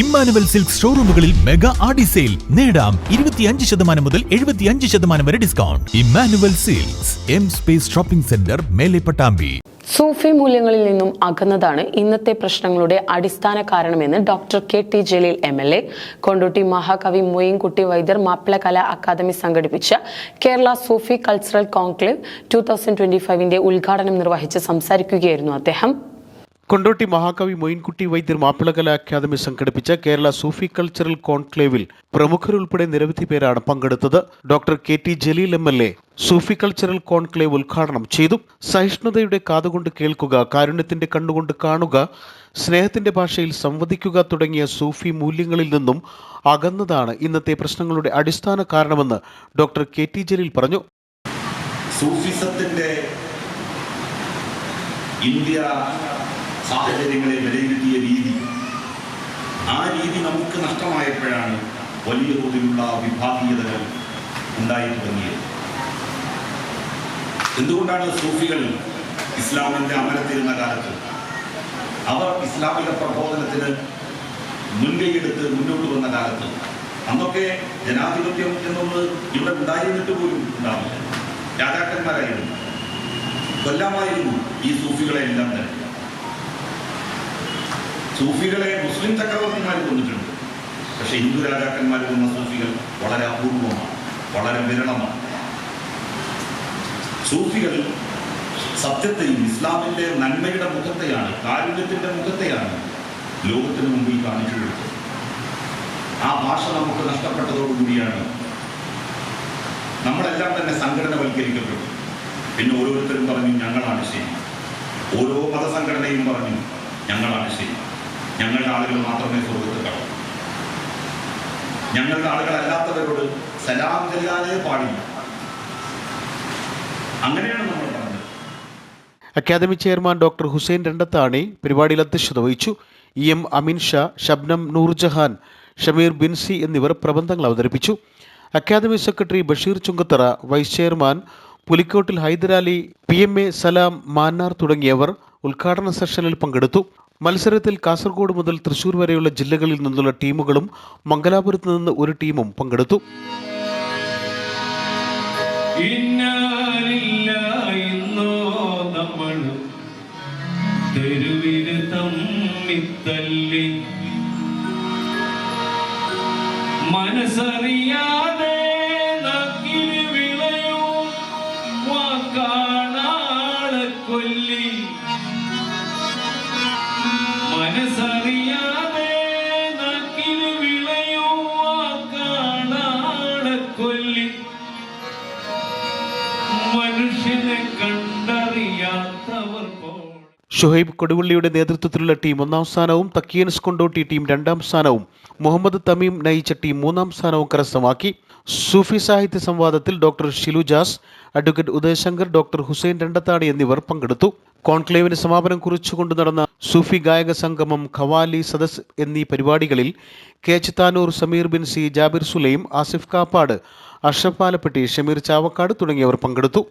Emmanuel silk ഷോറൂമുകളിൽ mega Aadi sale. നേടാം ഇരുപത്തിയഞ്ച് ശതമാനം മുതൽ എഴുപത്തിയഞ്ച് ശതമാനം വരെ discount Immanuel silks M space shopping centre Mele Pattambi. സൂഫി മൂല്യങ്ങളിൽ നിന്നും അകന്നതാണ് ഇന്നത്തെ പ്രശ്നങ്ങളുടെ അടിസ്ഥാന കാരണമെന്ന് doctor K T Jaleel M L A. Kondotty മഹാകവി മൊയ്യൻകുട്ടി വൈദ്യർ മാപ്പിള കലാ അക്കാദമി സംഘടിപ്പിച്ച കേരള സൂഫി cultural conclave two thousand twenty ഫൈവിന്റെ ഉദ്ഘാടനം നിർവഹിച്ച് സംസാരിക്കുകയായിരുന്നു അദ്ദേഹം. കൊണ്ടോട്ടി മഹാകവി മൊയിൻകുട്ടി വൈദ്യർ മാപ്പിളകല അക്കാദമി സംഘടിപ്പിച്ച കേരള സൂഫി കൾച്ചറൽ കോൺക്ലേവിൽ പ്രമുഖരുൾപ്പെടെ നിരവധി പേരാണ് പങ്കെടുത്തത്. Doctor K T Jaleel M L A Sufi cultural conclave ഉദ്ഘാടനം ചെയ്തു. സഹിഷ്ണുതയുടെ കാതുകൊണ്ട് കേൾക്കുക കാരുണ്യത്തിന്റെ കണ്ണുകൊണ്ട് കാണുക സ്നേഹത്തിന്റെ ഭാഷയിൽ സംവദിക്കുക തുടങ്ങിയ സൂഫി മൂല്യങ്ങളിൽ നിന്നും അകന്നതാണ് ഇന്നത്തെ പ്രശ്നങ്ങളുടെ അടിസ്ഥാന കാരണമെന്ന് ഡോക്ടർ കെ ടി ജലീൽ പറഞ്ഞു. സൂഫിസത്തിന്റെ ഇന്ത്യ സാഹചര്യങ്ങളെ വിലയിരുത്തിയ രീതി. ആ രീതി നമുക്ക് നഷ്ടമായപ്പോഴാണ് വലിയ തോതിലുള്ള വിഭാഗീയതകൾ ഉണ്ടായി തുടങ്ങിയത്. എന്തുകൊണ്ടാണ് സൂഫികൾ ഇസ്ലാമിന്റെ അമരത്തിരുന്ന കാലത്ത് അവർ ഇസ്ലാമിക പ്രബോധനത്തിന് മുൻകൈയെടുത്ത് മുന്നോട്ട് വന്ന കാലത്ത് അന്നൊക്കെ ജനാധിപത്യം എന്നൊന്ന് ഇവിടെ ഉണ്ടായിരുന്നിട്ട് പോലും ഉണ്ടാവില്ല. രാജാക്കന്മാരായിരുന്നു. കൊല്ലമായിരുന്നു ഈ സൂഫികളെ എല്ലാം തന്നെ. സൂഫികളെ മുസ്ലിം ചക്രവർത്തിമാർ കൊന്നിട്ടുണ്ട്. പക്ഷെ ഹിന്ദു രാജാക്കന്മാർ കൊന്ന സൂഫികൾ വളരെ അപൂർവമാണ് വളരെ വിരളമാണ്. സൂഫികൾ സത്യത്തെയും ഇസ്ലാമിന്റെ നന്മയുടെ മുഖത്തെയാണ് കാരുണ്യത്തിന്റെ മുഖത്തെയാണ് ലോകത്തിന് മുമ്പിൽ കാണിച്ചു കൊടുത്തത് ആ ഭാഷ നമുക്ക് നഷ്ടപ്പെട്ടതോടുകൂടിയാണ് നമ്മളെല്ലാം തന്നെ സംഘടനവൽക്കരിക്കപ്പെട്ടു പിന്നെ ഓരോരുത്തരും പറഞ്ഞു ഞങ്ങളാണ് ശരി. ഓരോ മതസംഘടനയും പറഞ്ഞു ഞങ്ങളാണ് ശരി. ഞങ്ങളുടെ ആളുകൾ മാത്രമേ സ്വർഗത്ത് ഞങ്ങളുടെ ഞങ്ങളുടെ ആളുകളല്ലാത്തവരോട് സലാം ചെല്ലാനേ പാടില്ല. അങ്ങനെയാണ് നമ്മൾ academy chairman doctor Hussain Randathani പരിപാടിയിൽ അധ്യക്ഷത വഹിച്ചു. ഇ എം അമിൻ ഷാ ഷബ്നം നൂർജഹാൻ ഷമീർ ബിൻസി എന്നിവർ പ്രബന്ധങ്ങൾ അവതരിപ്പിച്ചു. Academy secretary Basheer Chunkathara vice chairman Pulikkottil Hyderali P M A Salam Mannar തുടങ്ങിയവർ ഉദ്ഘാടന സെഷനിൽ പങ്കെടുത്തു. മത്സരത്തിൽ കാസർഗോഡ് മുതൽ തൃശൂർ വരെയുള്ള ജില്ലകളിൽ നിന്നുള്ള ടീമുകളും മംഗലാപുരത്ത് നിന്ന് ഒരു ടീമും പങ്കെടുത്തു. മനസ്സറിയാതെ കൊല്ലി. മനുഷ്യനെ കണ്ടറിയാത്തവർ ഷുഹൈബ് കൊടുവള്ളിയുടെ നേതൃത്വത്തിലുള്ള ടീം ഒന്നാം സ്ഥാനവും തക്കിയൻസ് കൊണ്ടോട്ടി ടീം രണ്ടാം സ്ഥാനവും മുഹമ്മദ് തമീം നയിച്ച ടീം മൂന്നാം സ്ഥാനവും കരസ്ഥമാക്കി. സൂഫി സാഹിത്യ സംവാദത്തിൽ doctor Shilu Jaz advocate Udayashankar doctor Hussain Randathani എന്നിവർ പങ്കെടുത്തു. കോൺക്ലേവിന് സമാപനം കുറിച്ചുകൊണ്ട് നടന്ന സൂഫി ഗായക സംഗമം ഖവാലി സദസ് എന്നീ പരിപാടികളിൽ K ചിത്താനൂർ Sameer bin C Jabir Sulaim Asif Kappad Ashraf Palappetty Shameer Chavakkad തുടങ്ങിയവർ പങ്കെടുത്തു.